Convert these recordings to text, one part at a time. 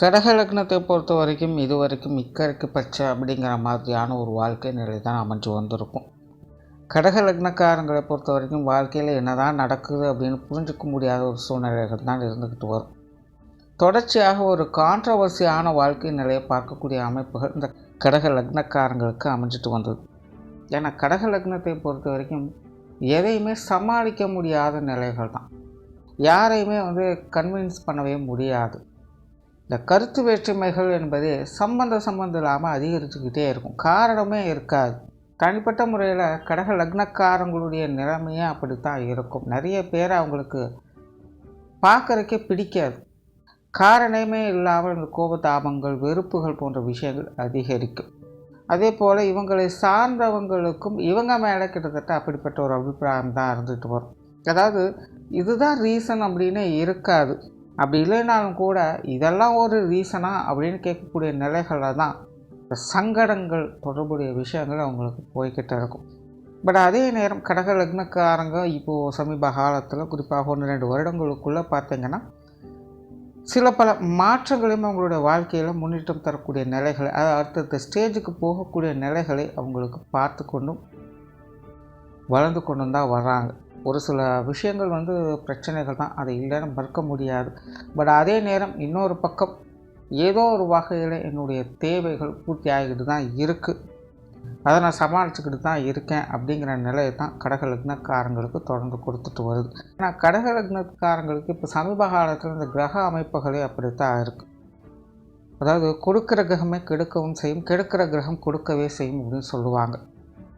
கடக லக்னத்தை பொறுத்த வரைக்கும் இது வரைக்கும் இக்கருக்கு பச்சை அப்படிங்கிற மாதிரியான ஒரு வாழ்க்கை நிலை தான் அமைஞ்சு வந்திருக்கும். கடக லக்னக்காரங்களை பொறுத்த வரைக்கும் வாழ்க்கையில் என்னதான் நடக்குது அப்படின்னு புரிஞ்சிக்க முடியாத ஒரு சூழ்நிலைகள் தான் இருந்துக்கிட்டு வரும். தொடர்ச்சியாக ஒரு கான்ட்ரவர்சியான வாழ்க்கை நிலையை பார்க்கக்கூடிய அமைப்புகள் இந்த கடக லக்னக்காரங்களுக்கு அமைஞ்சிட்டு வந்தது. ஏன்னா கடக லக்னத்தை பொறுத்த வரைக்கும் எதையுமே சமாளிக்க முடியாத நிலைகள் தான். யாரையுமே வந்து கன்வின்ஸ் பண்ணவே முடியாது. இந்த கருத்து வேற்றுமைகள் என்பது சம்பந்த சம்பந்தம் இல்லாமல் அதிகரிச்சுக்கிட்டே இருக்கும். காரணமே இருக்காது. தனிப்பட்ட முறையில் கடக லக்னக்காரங்களுடைய நிலைமையே அப்படித்தான் இருக்கும். நிறைய பேர் அவங்களுக்கு பார்க்குறக்கே பிடிக்காது. காரணமே இல்லாமல் இந்த கோபதாபங்கள் வெறுப்புகள் போன்ற விஷயங்கள் அதிகரிக்கும். அதே போல் இவங்களை சார்ந்தவங்களுக்கும் இவங்க மேலே கிட்டத்தட்ட அப்படிப்பட்ட ஒரு அபிப்பிராயம் தான் இருந்துட்டு வரும். அதாவது இதுதான் ரீசன் அப்படின்னு இருக்காது. அப்படி இல்லைனாலும் கூட இதெல்லாம் ஒரு ரீசனா அப்படின்னு கேட்கக்கூடிய நிலைகளில் தான் இந்த சங்கடங்கள் தொடர்புடைய விஷயங்கள் அவங்களுக்கு போய்கிட்டு இருக்கும். பட் அதே நேரம் கடக லக்னக்காரங்க இப்போது சமீப காலத்தில் குறிப்பாக ஒன்று ரெண்டு வருடங்களுக்குள்ளே பார்த்தீங்கன்னா சில பல மாற்றங்களையும் அவங்களுடைய வாழ்க்கையில் முன்னேற்றம் தரக்கூடிய நிலைகளை அதாவது அடுத்தடுத்த ஸ்டேஜுக்கு போகக்கூடிய நிலைகளை அவங்களுக்கு பார்த்து கொண்டும் வளர்ந்து கொண்டும் தான் வர்றாங்க. ஒரு சில விஷயங்கள் வந்து பிரச்சனைகள் தான். அதை இல்லைன்னு மறுக்க முடியாது. பட் அதே நேரம் இன்னொரு பக்கம் ஏதோ ஒரு வகையில் என்னுடைய தேவைகள் பூர்த்தி ஆகிக்கிட்டு தான் இருக்குது அதை நான் சமாளிச்சுக்கிட்டு தான் இருக்கேன் அப்படிங்கிற நிலையை தான் கடக லக்னக்காரங்களுக்கு தொடர்ந்து கொடுத்துட்டு வருது. ஆனால் கடக லக்னக்காரங்களுக்கு இப்போ சமீப காலத்தில் இந்த கிரக அமைப்புகளே அப்படித்தான் இருக்குது அதாவது கொடுக்குற கிரகமே கெடுக்கவும் செய்யும் கெடுக்கிற கிரகம் கொடுக்கவே செய்யும் அப்படின்னு சொல்லுவாங்க.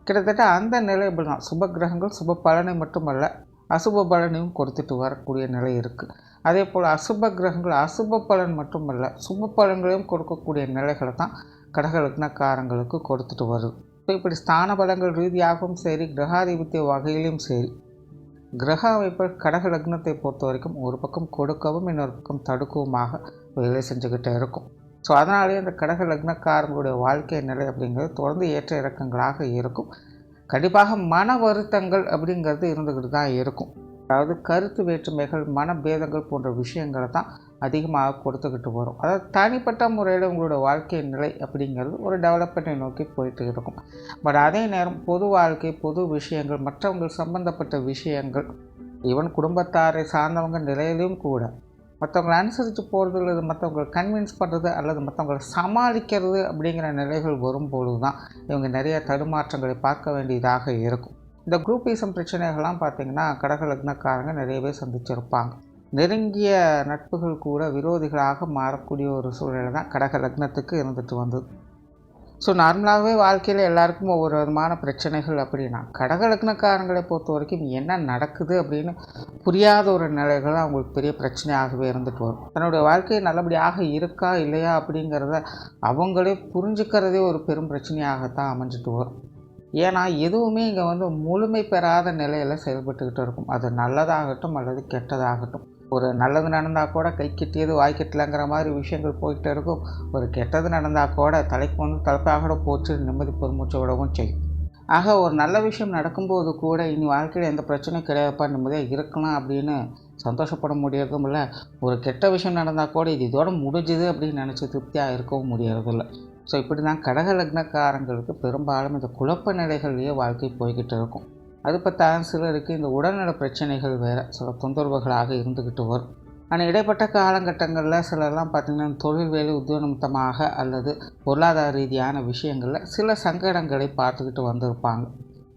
கிட்டத்தட்ட அந்த நிலை இப்படி தான் சுப கிரகங்கள் சுப பலனை மட்டுமல்ல அசுப பலனையும் கொடுத்துட்டு வரக்கூடிய நிலை இருக்குது அதே போல் அசுப கிரகங்கள் அசுப பலன் மட்டுமல்ல சுப பலன்களையும் கொடுக்கக்கூடிய நிலைகளை தான் கடகலக்னக்காரங்களுக்கு கொடுத்துட்டு வருது இப்போ இப்படி ஸ்தான பலங்கள் ரீதியாகவும் சரி கிரகாதிபத்திய வகையிலும் சரி கிரக அமைப்பில் கடக லக்னத்தை பொறுத்த வரைக்கும் ஒரு பக்கம் கொடுக்கவும் இன்னொரு பக்கம் தடுக்கவுமாக வேலை செஞ்சுக்கிட்டே இருக்கும். ஸோ அதனாலேயே அந்த கடக லக்னக்காரங்களுடைய வாழ்க்கை நிலை அப்படிங்கிறது தொடர்ந்து ஏற்ற இறக்கங்களாக இருக்கும். கண்டிப்பாக மன வருத்தங்கள் அப்படிங்கிறது இருந்துக்கிட்டு தான் இருக்கும். அதாவது கருத்து வேற்றுமைகள் மனபேதங்கள் போன்ற விஷயங்களை தான் அதிகமாக கொடுத்துக்கிட்டு வரும். அதாவது தனிப்பட்ட முறையில் உங்களோட வாழ்க்கை நிலை அப்படிங்கிறது ஒரு டெவலப்மெண்ட்டை நோக்கி போயிட்டு இருக்கும். பட் அதே நேரம் பொது வாழ்க்கை பொது விஷயங்கள் மற்றவங்கள் சம்பந்தப்பட்ட விஷயங்கள் ஈவன் குடும்பத்தாரை சார்ந்தவங்க நிலையிலும் கூட மற்றவங்களை அனுசரித்து போகிறது அல்லது மற்றவங்களை கன்வின்ஸ் பண்ணுறது அல்லது மற்றவங்களை சமாளிக்கிறது அப்படிங்கிற நிலைகள் வரும்பொழுது தான் இவங்க நிறைய தடுமாற்றங்களை பார்க்க வேண்டியதாக இருக்கும். இந்த குரூப்பிசம் பிரச்சனைகள்லாம் பார்த்திங்கன்னா கடக லக்னக்காரங்க நிறையவே சந்திச்சிருப்பாங்க. நெருங்கிய நட்புகள் கூட விரோதிகளாக மாறக்கூடிய ஒரு சூழ்நிலை தான் கடக லக்னத்துக்கு இருந்துட்டு வந்தது. ஸோ நார்மலாகவே வாழ்க்கையில் எல்லாருக்கும் ஒவ்வொரு விதமான பிரச்சனைகள் அப்படின்னா கடகலக்னக்காரங்களை பொறுத்த வரைக்கும் என்ன நடக்குது அப்படின்னு புரியாத ஒரு நிலைகள் அவங்களுக்கு பெரிய பிரச்சனையாகவே இருந்துட்டு வரும். தன்னுடைய வாழ்க்கை நல்லபடியாக இருக்கா இல்லையா அப்படிங்கிறத அவங்களே புரிஞ்சுக்கிறதே ஒரு பெரும் பிரச்சனையாகத்தான் அமைஞ்சிட்டு வரும். ஏன்னா எதுவுமே இங்கே வந்து முழுமை பெறாத நிலையில் செயல்பட்டுக்கிட்டு இருக்கும். அது நல்லதாகட்டும் அல்லது கெட்டதாகட்டும். ஒரு நல்லது நடந்தால் கூட கை கெட்டியது வாய்க்கிட்டலங்கிற மாதிரி விஷயங்கள் போய்கிட்டே இருக்கும். ஒரு கெட்டது நடந்தால் கூட தலைக்கு வந்து தலைப்பாக போச்சு நிம்மதி பொதுமூச்சு விடவும் செய்யும் ஆக ஒரு நல்ல விஷயம் நடக்கும்போது கூட இனி வாழ்க்கையில் எந்த பிரச்சனையும் கிடையாதுப்பா நிம்மதியாக இருக்கலாம் அப்படின்னு சந்தோஷப்பட முடியறதும் இல்லை ஒரு கெட்ட விஷயம் நடந்தால் கூட இது இதோட முடிஞ்சுது அப்படின்னு நினச்சி திருப்தியாக இருக்கவும் முடியறதில்ல. ஸோ இப்படி தான் கடக லக்னக்காரங்களுக்கு பெரும்பாலும் இந்த குழப்ப நிலைகள்லேயே வாழ்க்கை போய்கிட்டு இருக்கும். அது பத்தாயிரம் சிலருக்கு இந்த உடல்நல பிரச்சனைகள் வேறு சில தொந்தரவுகளாக இருந்துக்கிட்டு வரும். ஆனால் இடைப்பட்ட காலகட்டங்களில் சிலர்லாம் பார்த்திங்கன்னா தொழில் வேலை உத்தியோகமுத்தமாக அல்லது பொருளாதார ரீதியான விஷயங்களில் சில சங்கடங்களை பார்த்துக்கிட்டு வந்திருப்பாங்க.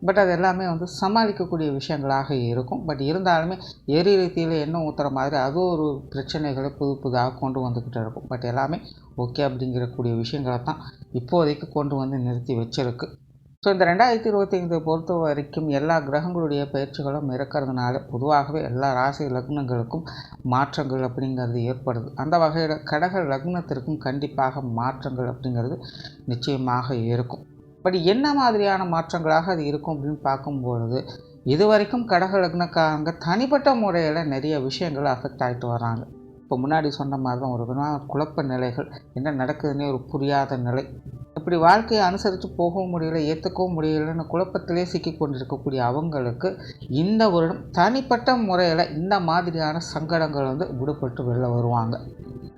பட் அது எல்லாமே வந்து சமாளிக்கக்கூடிய விஷயங்களாக இருக்கும். பட் இருந்தாலுமே எரி ரீதியில் என்ன ஊற்றுற மாதிரி அது ஒரு பிரச்சனைகளை புது புதாக கொண்டு வந்துக்கிட்டு இருக்கும். பட் எல்லாமே ஓகே அப்படிங்கிறக்கூடிய விஷயங்களை தான் இப்போதைக்கு கொண்டு வந்து நிறுத்தி வச்சுருக்கு. ஸோ இந்த ரெண்டாயிரத்தி இருபத்தி ஐந்து பொறுத்த வரைக்கும் எல்லா கிரகங்களுடைய பயிற்சிகளும் இருக்கிறதுனால பொதுவாகவே எல்லா ராசி லக்னங்களுக்கும் மாற்றங்கள் அப்படிங்கிறது ஏற்படுது. அந்த வகையில் கடக லக்னத்திற்கும் கண்டிப்பாக மாற்றங்கள் அப்படிங்கிறது நிச்சயமாக இருக்கும். பட் என்ன மாதிரியான மாற்றங்களாக அது இருக்கும் அப்படின்னு பார்க்கும்பொழுது இது வரைக்கும் கடக லக்னக்காரங்க தனிப்பட்ட முறையில் நிறைய விஷயங்கள் அஃபெக்ட் ஆகிட்டு வராங்க. இப்போ முன்னாடி சொன்ன மாதிரி தான் ஒரு விதமான குழப்ப நிலைகள் என்ன நடக்குதுன்னே ஒரு புரியாத நிலை. இப்படி வாழ்க்கையை அனுசரித்து போகவும் முடியல ஏற்றுக்கவும் முடியலன்னு குழப்பத்திலே சிக்கி கொண்டிருக்கக்கூடிய அவங்களுக்கு இந்த வருடம் தனிப்பட்ட முறையில் இந்த மாதிரியான சங்கடங்கள் வந்து விடுபட்டு வெளில வருவாங்க.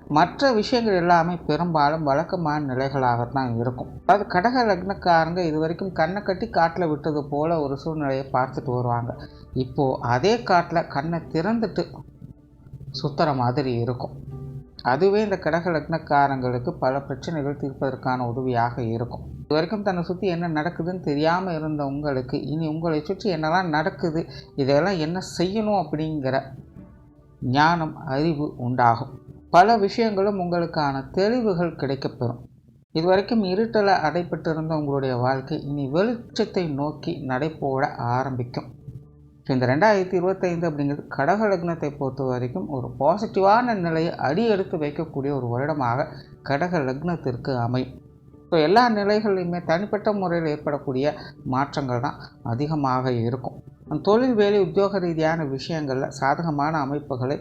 மற்ற விஷயங்கள் எல்லாமே பெரும்பாலும் வழக்கமான நிலைகளாகத்தான் இருக்கும். அதாவது கடக லக்னக்காரங்க இது வரைக்கும் கண்ணை கட்டி காட்டில் விட்டது போல் ஒரு சூழ்நிலையை பார்த்துட்டு வருவாங்க. இப்போது அதே காட்டில் கண்ணை திறந்துட்டு சுத்துற மாதிரி இருக்கும். அதுவே இந்த கடக லக்னக்காரங்களுக்கு பல பிரச்சனைகள் தீர்ப்பதற்கான உதவியாக இருக்கும். இது வரைக்கும் தன்னை சுற்றி என்ன நடக்குதுன்னு தெரியாமல் இருந்த உங்களுக்கு இனி உங்களை சுற்றி என்னெல்லாம் நடக்குது இதெல்லாம் என்ன செய்யணும் அப்படிங்கிற ஞானம் அறிவு உண்டாகும். பல விஷயங்களும் உங்களுக்கான தெளிவுகள் கிடைக்கப்பெறும். இதுவரைக்கும் இருட்டலை அடைப்பட்டிருந்த உங்களுடைய வாழ்க்கை இனி வெளிச்சத்தை நோக்கி நடைபோட ஆரம்பிக்கும். ஸோ இந்த ரெண்டாயிரத்தி இருபத்தைந்து அப்படிங்கிறது கடக லக்னத்தை பொறுத்த வரைக்கும் ஒரு பாசிட்டிவான நிலையை அடி எடுத்து வைக்கக்கூடிய ஒரு வருடமாக கடக லக்னத்திற்கு அமையும். ஸோ எல்லா நிலைகள்லையுமே தனிப்பட்ட முறையில் ஏற்படக்கூடிய மாற்றங்கள் தான் அதிகமாக இருக்கும். தொழில் வேலை உத்தியோக ரீதியான விஷயங்களில் சாதகமான அமைப்புகளை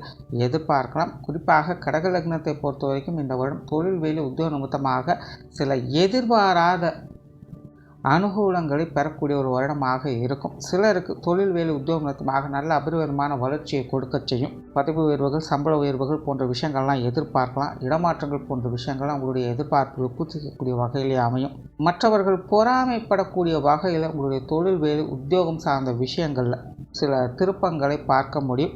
எதிர்பார்க்கலாம். குறிப்பாக கடக லக்னத்தை பொறுத்த வரைக்கும் இந்த வருடம் தொழில் வேலை உத்தியோக நிமித்தமாக சில எதிர்பாராத அனுகூலங்களை பெறக்கூடிய ஒரு வருடமாக இருக்கும். சிலருக்கு தொழில் வேலை உத்தியோக நிறுத்தமாக நல்ல அபரிவிதமான வளர்ச்சியை கொடுக்க செய்யும். பதவி உயர்வுகள் சம்பள உயர்வுகள் போன்ற விஷயங்கள்லாம் எதிர்பார்க்கலாம். இடமாற்றங்கள் போன்ற விஷயங்கள்லாம் உங்களுடைய எதிர்பார்ப்பு பூர்த்தி செய்யக்கூடிய வகையிலே அமையும். மற்றவர்கள் பொறாமைப்படக்கூடிய வகையில் உங்களுடைய தொழில் வேலை உத்தியோகம் சார்ந்த விஷயங்களில் சில திருப்பங்களை பார்க்க முடியும்.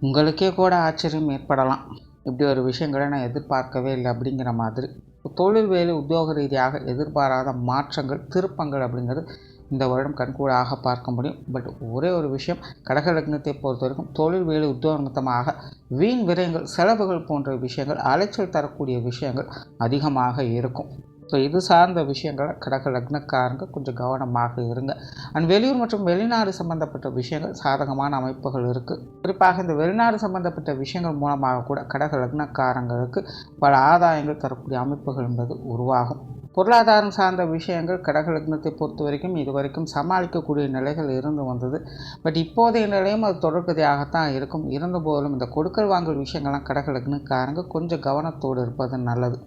உங்களுக்கே கூட ஆச்சரியம் ஏற்படலாம். இப்படி ஒரு விஷயங்களை நான் எதிர்பார்க்கவே இல்லை அப்படிங்கிற மாதிரி. தொழில் வேலை உத்தியோக ரீதியாக எதிர்பாராத மாற்றங்கள் திருப்பங்கள் அப்படிங்கிறது இந்த வருடம் கண்கூடாக பார்க்க முடியும். பட் ஒரே ஒரு விஷயம் கடக லக்னத்தை பொறுத்த வரைக்கும் தொழில் வேலை உத்தியோகமாக வீண் விரயங்கள் செலவுகள் போன்ற விஷயங்கள் அலைச்சல் தரக்கூடிய விஷயங்கள் அதிகமாக இருக்கும். ஸோ இது சார்ந்த விஷயங்களை கடக லக்னக்காரங்க கொஞ்சம் கவனமாக இருங்க. அண்ட் வெளியூர் மற்றும் வெளிநாடு சம்பந்தப்பட்ட விஷயங்கள் சாதகமான அமைப்புகள் இருக்குது குறிப்பாக இந்த வெளிநாடு சம்பந்தப்பட்ட விஷயங்கள் மூலமாக கூட கடக லக்னக்காரங்களுக்கு பல ஆதாயங்கள் தரக்கூடிய அமைப்புகள் என்பது உருவாகும். பொருளாதாரம் சார்ந்த விஷயங்கள் கடக லக்னத்தை பொறுத்த வரைக்கும் இது வரைக்கும் சமாளிக்கக்கூடிய நிலைகள் இருந்து வந்தது. பட் இப்போதைய நிலையும் அது தொடர்கதையாகத்தான் இருக்கும். இருந்தபோதிலும் இந்த கொடுக்கல் வாங்கல் விஷயங்கள்லாம் கடக லக்னக்காரங்க கொஞ்சம் கவனத்தோடு இருப்பது நல்லது.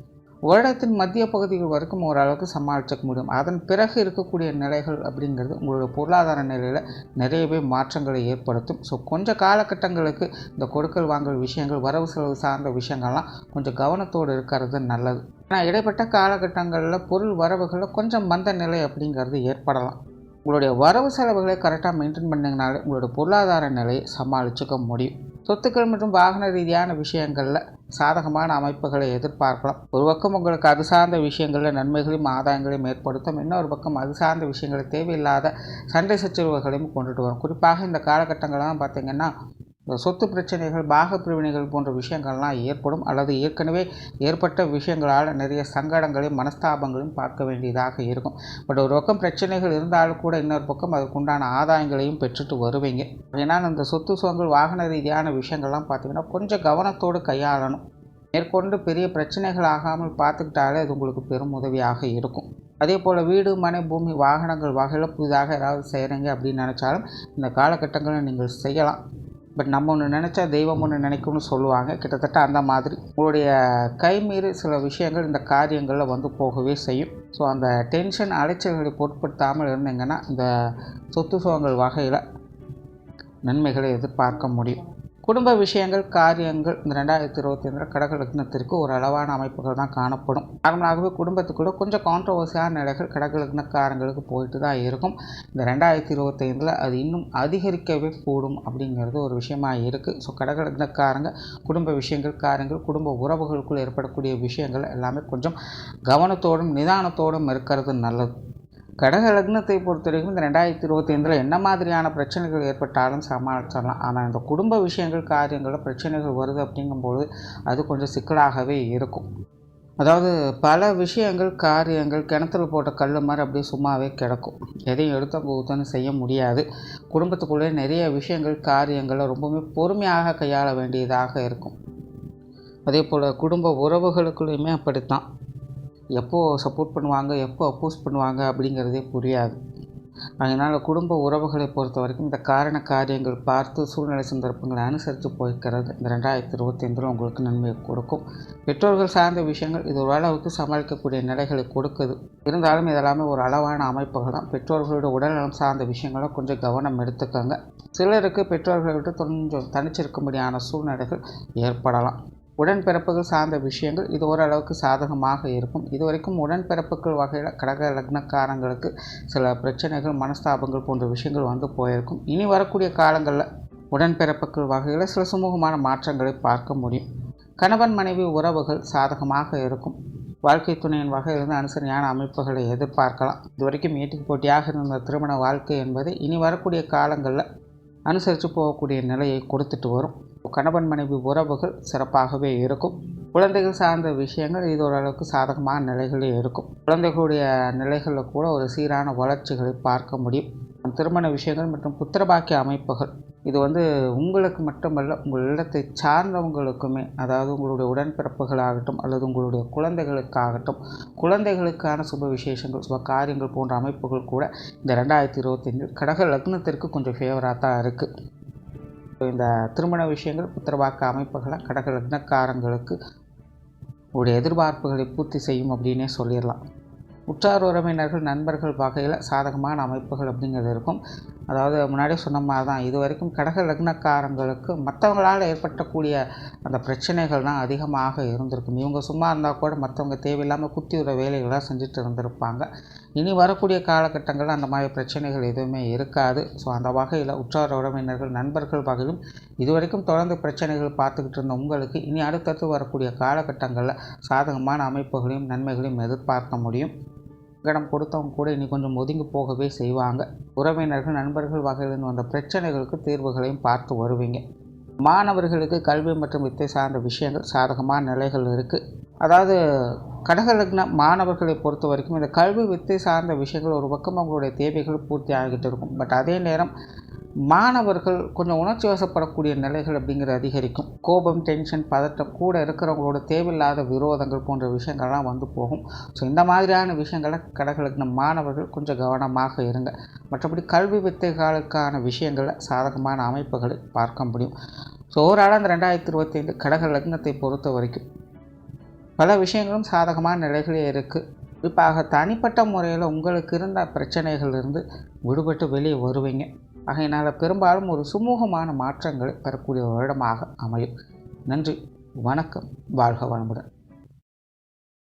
வருடத்தின் மத்திய பகுதிகள் வரைக்கும் ஓரளவுக்கு சமாளிச்சிக்க முடியும். அதன் பிறகு இருக்கக்கூடிய நிலைகள் அப்படிங்கிறது உங்களுடைய பொருளாதார நிலையில் நிறையவே மாற்றங்களை ஏற்படுத்தும். ஸோ கொஞ்சம் காலகட்டங்களுக்கு இந்த கொடுக்கல் வாங்கல் விஷயங்கள் வரவு செலவு சார்ந்த விஷயங்கள்லாம் கொஞ்சம் கவனத்தோடு இருக்கிறது நல்லது. ஆனால் இடைப்பட்ட காலகட்டங்களில் பொருள் வரவுகளில் கொஞ்சம் மந்த நிலை அப்படிங்கிறது ஏற்படலாம். உங்களுடைய வரவு செலவுகளை கரெக்டாக மெயின்டைன் பண்ணிங்கனாலே உங்களுடைய பொருளாதார நிலையை சமாளிச்சுக்க முடியும். சொத்துக்கள் மற்றும் வாகன ரீதியான விஷயங்களில் சாதகமான அமைப்புகளை எதிர்பார்க்கலாம். ஒரு பக்கம் உங்களுக்கு அது சார்ந்த விஷயங்களில் நன்மைகளையும் ஆதாயங்களையும் ஏற்படுத்தும். இன்னொரு பக்கம் அது சார்ந்த விஷயங்களை தேவையில்லாத சண்டை சச்சரவுகளையும் கொண்டுட்டு வரும். குறிப்பாக இந்த காலகட்டங்கள்லாம் பார்த்திங்கன்னா சொத்து பிரச்சனைகள் பாக பிரிவினைகள் போன்ற விஷயங்கள்லாம் ஏற்படும் அல்லது ஏற்கனவே ஏற்பட்ட விஷயங்களால் நிறைய சங்கடங்களையும் மனஸ்தாபங்களையும் பார்க்க வேண்டியதாக இருக்கும். பட் ஒரு பக்கம் பிரச்சனைகள் இருந்தாலும் கூட இன்னொரு பக்கம் அதுக்குண்டான ஆதாயங்களையும் பெற்றுட்டு வருவீங்க. ஏன்னா இந்த சொத்து சுகங்கள் வாகன ரீதியான விஷயங்கள்லாம் பார்த்திங்கன்னா கொஞ்சம் கவனத்தோடு கையாளணும். மேற்கொண்டு பெரிய பிரச்சனைகள் ஆகாமல் பார்த்துக்கிட்டாலே அது உங்களுக்கு பெரும் உதவியாக இருக்கும். அதே போல் வீடு மனை பூமி வாகனங்கள் வகையில் புதிதாக ஏதாவது செய்கிறீங்க அப்படின்னு நினச்சாலும் இந்த காலகட்டங்களில் நீங்கள் செய்யலாம். பட் நம்ம ஒன்று நினச்சா தெய்வம் ஒன்று நினைக்கும்னு சொல்லுவாங்க. கிட்டத்தட்ட அந்த மாதிரி. உங்களுடைய கைமீறி சில விஷயங்கள் இந்த காரியங்களில் வந்து போகவே செய்யும். ஸோ அந்த டென்ஷன் அலைச்சல்களை பொருட்படுத்தாமல் இருந்தீங்கன்னா இந்த சொத்து சுகங்கள் வகையில் நன்மைகளை எதிர்பார்க்க முடியும். குடும்ப விஷயங்கள் காரியங்கள் இந்த ரெண்டாயிரத்தி இருபத்தி ஐந்தில் கடக லக்னத்திற்கு ஒரு அளவான அமைப்புகள் தான் காணப்படும். நார்மலாகவே குடும்பத்துக்குள்ளே கொஞ்சம் கான்ட்ரவர்சியான நிலைகள் கடக லக்னக்காரங்களுக்கு போயிட்டு தான் இருக்கும். இந்த ரெண்டாயிரத்தி இருபத்தைந்தில் அது இன்னும் அதிகரிக்கவே கூடும் அப்படிங்கிறது ஒரு விஷயமாக இருக்குது ஸோ கடக லக்னக்காரங்க குடும்ப விஷயங்கள் காரியங்கள் குடும்ப உறவுகளுக்குள் ஏற்படக்கூடிய விஷயங்கள் எல்லாமே கொஞ்சம் கவனத்தோடும் நிதானத்தோடும் இருக்கிறது நல்லது. கடக லக்னத்தை பொறுத்த வரைக்கும் இந்த ரெண்டாயிரத்தி இருபத்தி ஐந்தில் என்ன மாதிரியான பிரச்சனைகள் ஏற்பட்டாலும் சமாளிச்சிடலாம். ஆனால் இந்த குடும்ப விஷயங்கள் காரியங்களில் பிரச்சனைகள் வருது அப்படிங்கும்போது அது கொஞ்சம் சிக்கலாகவே இருக்கும். அதாவது பல விஷயங்கள் காரியங்கள் கிணத்துல போட்ட கல் மாதிரி அப்படியே சும்மாவே கிடக்கும். எதையும் எடுத்த போதுன்னு செய்ய முடியாது. குடும்பத்துக்குள்ளே நிறைய விஷயங்கள் காரியங்களை ரொம்பவுமே பொறுமையாக கையாள வேண்டியதாக இருக்கும். அதே போல் குடும்ப உறவுகளுக்குள்ளேயுமே அப்படித்தான். எப்போது சப்போர்ட் பண்ணுவாங்க எப்போ அப்போஸ் பண்ணுவாங்க அப்படிங்கிறதே புரியாது. அதனால் குடும்ப உறவுகளை பொறுத்த வரைக்கும் இந்த காரண காரியங்கள் பார்த்து சூழ்நிலை சந்தர்ப்பங்களை அனுசரித்து போய்க்கிறது இந்த ரெண்டாயிரத்தி இருபத்தி ஐந்தில் உங்களுக்கு நன்மையை கொடுக்கும். பெற்றோர்கள் சார்ந்த விஷயங்கள் இது ஒரு அளவுக்கு சமாளிக்கக்கூடிய நிலைகளை கொடுக்குது. இருந்தாலும் இதெல்லாமே ஒரு அளவான அமைப்புகள் தான். பெற்றோர்களோட உடல்நலம் சார்ந்த விஷயங்களும் கொஞ்சம் கவனம் எடுத்துக்கோங்க. சிலருக்கு பெற்றோர்களை விட்டு கொஞ்சம் தனிச்சிருக்கும்படியான சூழ்நிலைகள் ஏற்படலாம். உடன்பிறப்புகள் சார்ந்த விஷயங்கள் இது ஓரளவுக்கு சாதகமாக இருக்கும். இது வரைக்கும் உடன்பிறப்புகள் வகையில் கடக லக்னக்காரங்களுக்கு சில பிரச்சனைகள் மனஸ்தாபங்கள் போன்ற விஷயங்கள் வந்து போயிருக்கும். இனி வரக்கூடிய காலங்களில் உடன்பிறப்புகள் வகையில் சில சுமூகமான மாற்றங்களை பார்க்க முடியும். கணவன் மனைவி உறவுகள் சாதகமாக இருக்கும். வாழ்க்கை துணையின் வகையிலிருந்து அனுசரியான அமைப்புகளை எதிர்பார்க்கலாம். இதுவரைக்கும் ஏட்டுக்கு போட்டியாக இருந்த திருமண வாழ்க்கை என்பது இனி வரக்கூடிய காலங்களில் அனுசரித்து போகக்கூடிய நிலையை கொடுத்துட்டு வரும். கணவன் மனைவி உறவுகள் சிறப்பாகவே இருக்கும். குழந்தைகள் சார்ந்த விஷயங்கள் இது ஓரளவுக்கு சாதகமான நிலைகளில் இருக்கும். குழந்தைகளுடைய நிலைகளில் கூட ஒரு சீரான வளர்ச்சிகளை பார்க்க முடியும். திருமண விஷயங்கள் மற்றும் புத்திரபாக்கிய அமைப்புகள் இது வந்து உங்களுக்கு மட்டுமல்ல உங்கள் இல்லத்தை சார்ந்தவங்களுக்குமே அதாவது உங்களுடைய உடன்பிறப்புகளாகட்டும் அல்லது உங்களுடைய குழந்தைகளுக்காகட்டும் குழந்தைகளுக்கான சுப விசேஷங்கள் சுப காரியங்கள் போன்ற அமைப்புகள் கூட இந்த ரெண்டாயிரத்தி இருபத்தஞ்சில் கடக லக்னத்திற்கு கொஞ்சம் ஃபேவராக தான் இருக்குது இந்த திருமண விஷயங்கள் புத்திரவாக்க அமைப்புகளை கடக லக்னக்காரங்களுக்கு உடைய எதிர்பார்ப்புகளை பூர்த்தி செய்யும் அப்படின்னே சொல்லிடலாம். உற்றார் உறவினர்கள் நண்பர்கள் வகையில் சாதகமான அமைப்புகள் அப்படிங்கிறது இருக்கும். அதாவது முன்னாடியே சொன்ன மாதிரி தான் இது வரைக்கும் கடக லக்னக்காரங்களுக்கு மற்றவங்களால் ஏற்பட்டக்கூடிய அந்த பிரச்சனைகள் தான் அதிகமாக இருந்திருக்கும். இவங்க சும்மா இருந்தால் கூட மற்றவங்க தேவையில்லாமல் குத்தி உள்ள வேலைகளாக செஞ்சுட்டு இருந்திருப்பாங்க. இனி வரக்கூடிய காலகட்டங்களில் அந்த மாதிரி பிரச்சனைகள் எதுவுமே இருக்காது. ஸோ அந்த வகையில் உற்றார் உறவினர்கள் நண்பர்கள் வகையிலும் இதுவரைக்கும் தொடர்ந்து பிரச்சனைகள் பார்த்துக்கிட்டு இருந்த உங்களுக்கு இனி அடுத்தடுத்து வரக்கூடிய காலகட்டங்களில் சாதகமான அமைப்புகளையும் நன்மைகளையும் எதிர்பார்க்க முடியும். இடம் கொடுத்தவங்க கூட இனி கொஞ்சம் ஒதுங்கி போகவே செய்வாங்க. உறவினர்கள் நண்பர்கள் வகையிலிருந்து வந்த பிரச்சனைகளுக்கு தீர்வுகளையும் பார்த்து வருவீங்க. மாணவர்களுக்கு கல்வி மற்றும் வித்தை சார்ந்த விஷயங்கள் சாதகமான நிலைகள் இருக்குது அதாவது கடகலக்ன மாணவர்களை பொறுத்த வரைக்கும் இந்த கல்வி வித்தை சார்ந்த விஷயங்கள் ஒரு பக்கம் அவங்களுடைய தேவைகள் பூர்த்தி ஆகிட்டு இருக்கும். பட் அதே நேரம் மாணவர்கள் கொஞ்சம் உணர்ச்சி வசப்படக்கூடிய நிலைகள் அப்படிங்கிறது அதிகரிக்கும். கோபம் டென்ஷன் பதட்டம் கூட இருக்கிறவங்களோட தேவையில்லாத விரோதங்கள் போன்ற விஷயங்கள்லாம் வந்து போகும். ஸோ இந்த மாதிரியான விஷயங்களை கடகளுக்கு மாணவர்கள் கொஞ்சம் கவனமாக இருங்க. மற்றபடி கல்வி வித்தைகளுக்கான விஷயங்களில் சாதகமான அமைப்புகளை பார்க்க முடியும். ஸோ ஓவரால் அந்த ரெண்டாயிரத்தி இருபத்தைந்து கடக லக்னத்தை பொறுத்த வரைக்கும் பல விஷயங்களும் சாதகமான நிலைகளே இருக்குது குறிப்பாக தனிப்பட்ட முறையில் உங்களுக்கு இருந்த பிரச்சனைகளிலிருந்து விடுபட்டு வெளியே வருவீங்க. ஆகையினால் பெரும்பாலும் ஒரு சுமூகமான மாற்றங்களை பெறக்கூடிய வருடமாக அமையும். நன்றி வணக்கம் வாழ்க வளமுடன்.